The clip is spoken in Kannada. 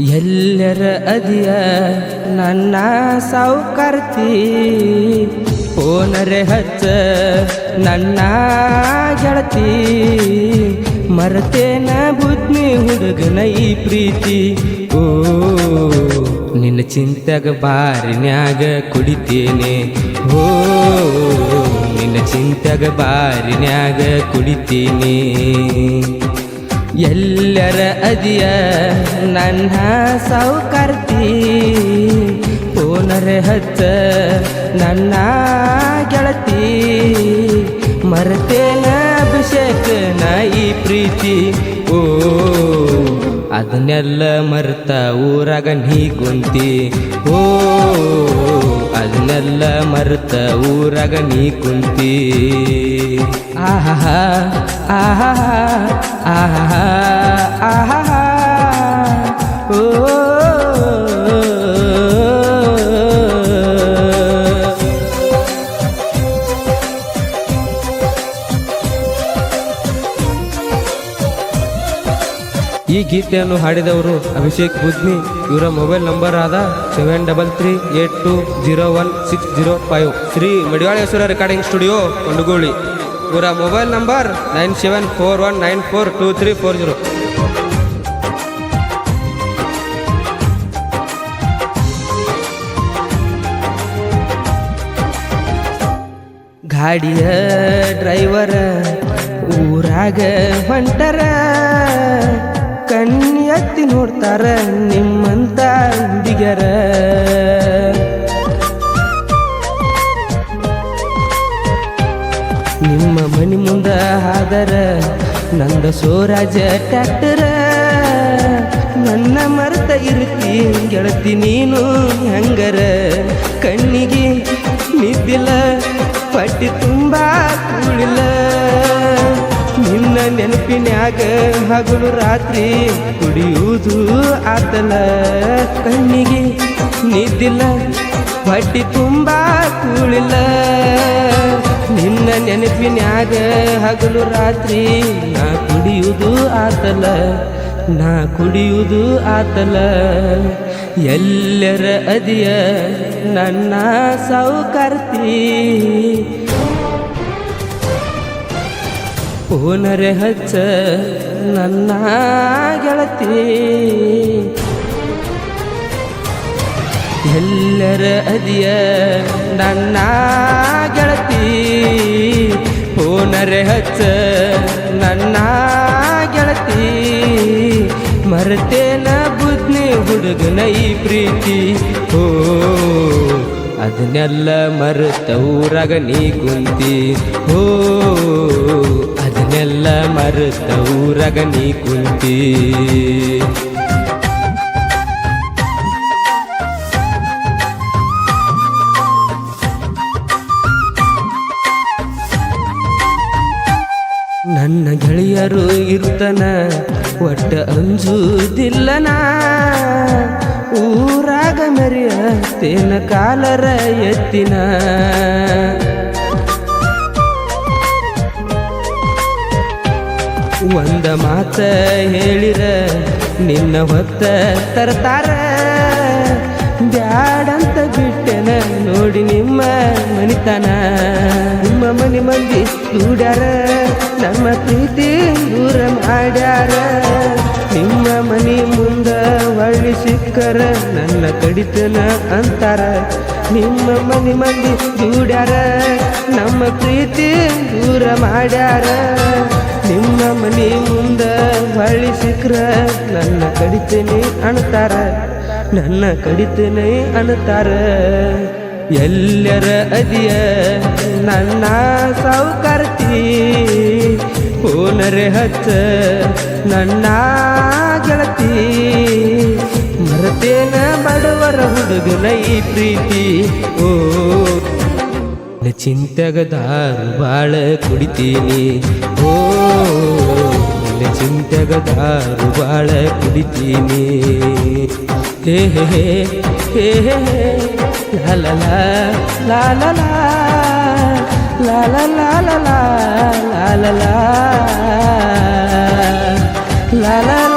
ಎಲ್ಲರ ಅದಿಯ ನನ್ನ ಸಾವುಕಾರ್ತಿ. ಓನರೆ ಹಚ್ಚ ನನ್ನ ಗೆಳತಿ. ಮರತೇನ ಬುದ್ಧಿ ಹುಡುಗನ ಈ ಪ್ರೀತಿ. ಓ, ನಿನ್ನ ಚಿಂತೆಗ ಬಾರಿನ್ಯಾಗ ಕುಡಿತೇನೆ. ಓ, ನಿನ್ನ ಚಿಂತೆಗ ಬಾರಿನ್ಯಾಗ ಕುಡಿತೀನಿ. ಎಲ್ಲರ ಅದಿಯ ನನ್ನ ಸೌಕರ್ತಿ. ಓನರೆ ಹಚ್ಚ ನನ್ನ ಗೆಳತಿ. ಮರತೇನ ಅಭಿಷೇಕ ನ ಈ ಪ್ರೀತಿ? ಓ, ಅದನ್ನೆಲ್ಲ ಮರ್ತ ಊರಾಗ ನೀ ಕುಂತಿ. ಓ ಅದನ್ನೆಲ್ಲ ಮರೆತ ಊರಾಗ ನೀ ಕುಂತಿ. ಆಹಾ ಆಹಾ ಆಹಾ ಆಹಾ ಗೀತೆಯನ್ನು ಹಾಡಿದವರು ಅಭಿಷೇಕ್ ಬುದ್ನಿ ಇವರ ಮೊಬೈಲ್ ನಂಬರ್ ಆದ seven double three eight two zero one six zero five Shri Madivaleshwara recording studio Kondagoli ಇವರ mobile number nine seven four one nine four two three four zero ಗಾಡಿಯ ಡ್ರೈವರ್ ಊರಾಗ ಹೊಂಟರ. ಎತ್ತಿ ನೋಡ್ತಾರ ನಿಮ್ಮಂತ ಹುಡುಗರ ನಿಮ್ಮ ಮನಿ ಮುಂದ ಆದರ ನಂದ ಸೋರಾಜ ಟ್ಯಾಕ್ಟರ. ನನ್ನ ಮರ್ತ ಇರ್ತಿ ಗೆಳತಿ ನೀನು ಹೆಂಗರ. ಕಣ್ಣಿಗೆ ನಿದ್ದಿಲ್ಲ, ಪಟ್ಟಿ ತುಂಬಾ ಕೂಳಿಲ್ಲ ನಿನ್ನ ನೆನಪಿನ್ಯಾಗ ಹಗಲು ರಾತ್ರಿ ಕುಡಿಯುವುದು ಆತಲ ಕಣ್ಣಿಗೆ. ನಿದ್ದಿಲ್ಲ ಬಡ್ಡಿ ತುಂಬ ಕೂಳಿಲ್ಲ. ನಿನ್ನ ನೆನಪಿನ್ಯಾಗ ಹಗಲು ರಾತ್ರಿ ನಾ ಕುಡಿಯುವುದು ಆತಲ ನಾ ಕುಡಿಯುವುದು ಆತಲ ಎಲ್ಲರ ಅದಿಯ ನನ್ನ ಸಾವುಕಾರ್ತಿ ಓನರೆ ಹಚ್ಚ ನನ್ನ ಗೆಳತಿ. ಎಲ್ಲರ ಅದಿಯ ನನ್ನ ಗೆಳತಿ. ಹೂನರೆ ಹಚ್ಚ ನನ್ನ ಗೆಳತಿ. ಮರೆತೇನ ಬುದ್ಧಿ ಹುಡುಗನ ಈ ಪ್ರೀತಿ. ಓ ಅದನ್ನೆಲ್ಲ ಮರೆತ ಊರಾಗ ನೀ ಕುಂತಿ. ಓ ಮರೆತ ಊರಾಗ ನೀ ಕುಂತಿ. ನನ್ನ ಗೆಳೆಯರು ಇರ್ತನ ಒಟ್ಟ ಅಂಜುದಿಲ್ಲನಾ. ಊರಾಗ ಮರಿಯ ತೇನ ಕಾಲರ ಎತ್ತಿನ. ಒಂದ ಮಾತ ಹೇಳಿರ, ನಿನ್ನ ಹೊತ್ತ ತರ್ತಾರ. ಬ್ಯಾಡಂತ ಬಿಟ್ಟೆನ ನೋಡಿ ನಿಮ್ಮ ಮನಿತನ. ನಿಮ್ಮ ಮನಿ ಮಂದಿ ದೂಡ್ಯಾರ, ನಮ್ಮ ಪ್ರೀತಿ ದೂರ ಮಾಡ್ಯಾರ. ನಿಮ್ಮ ಮನಿ ಮುಂದ ಒಳ್ಳಿ ಸಿಕ್ಕರ, ನನ್ನ ಕಡಿತನ ಅಂತಾರ. ನಿಮ್ಮ ಮನಿ ಮಂದಿ ದೂಡ್ಯಾರ, ನಮ್ಮ ಪ್ರೀತಿ ದೂರ ಮಾಡ್ಯಾರ. ನಿಮ್ಮ ಮನಿ ಮುಂದ ಹೊಳ್ಳಿ ಸಿಕ್ರ ನನ್ನ ಕಡಿತೇನೆ ಅಣ್ತಾರ ನನ್ನ ಕಡಿತೇನೆ ಅಣ್ತಾರ ಎಲ್ಲರ ಅದಿಯ ನನ್ನ ಸಾವುಕಾರ್ತಿ ಓನರೆ ಹಚ್ಚ ನನ್ನ ಗೆಳತಿ ಮರತೇನ ಬಡವರ ಹುಡುಗನ ಈ ಪ್ರೀತಿ ಓ ನಿನ್ನ ಚಿಂತೆಗ ದಾರು ಬಾಳ ಕುಡಿತೀನಿ ಓ ಕುಂಟಗದಾರು ಬಾಳ ಕುಡಿತೀನಿ ಹೇ ಹೇ ಹೇ ಹೇ ಲಾಲ ಲಾಲ ಲಾಲ ಲಾಲ ಲಾಲ ಲಾಲ ಲಾಲ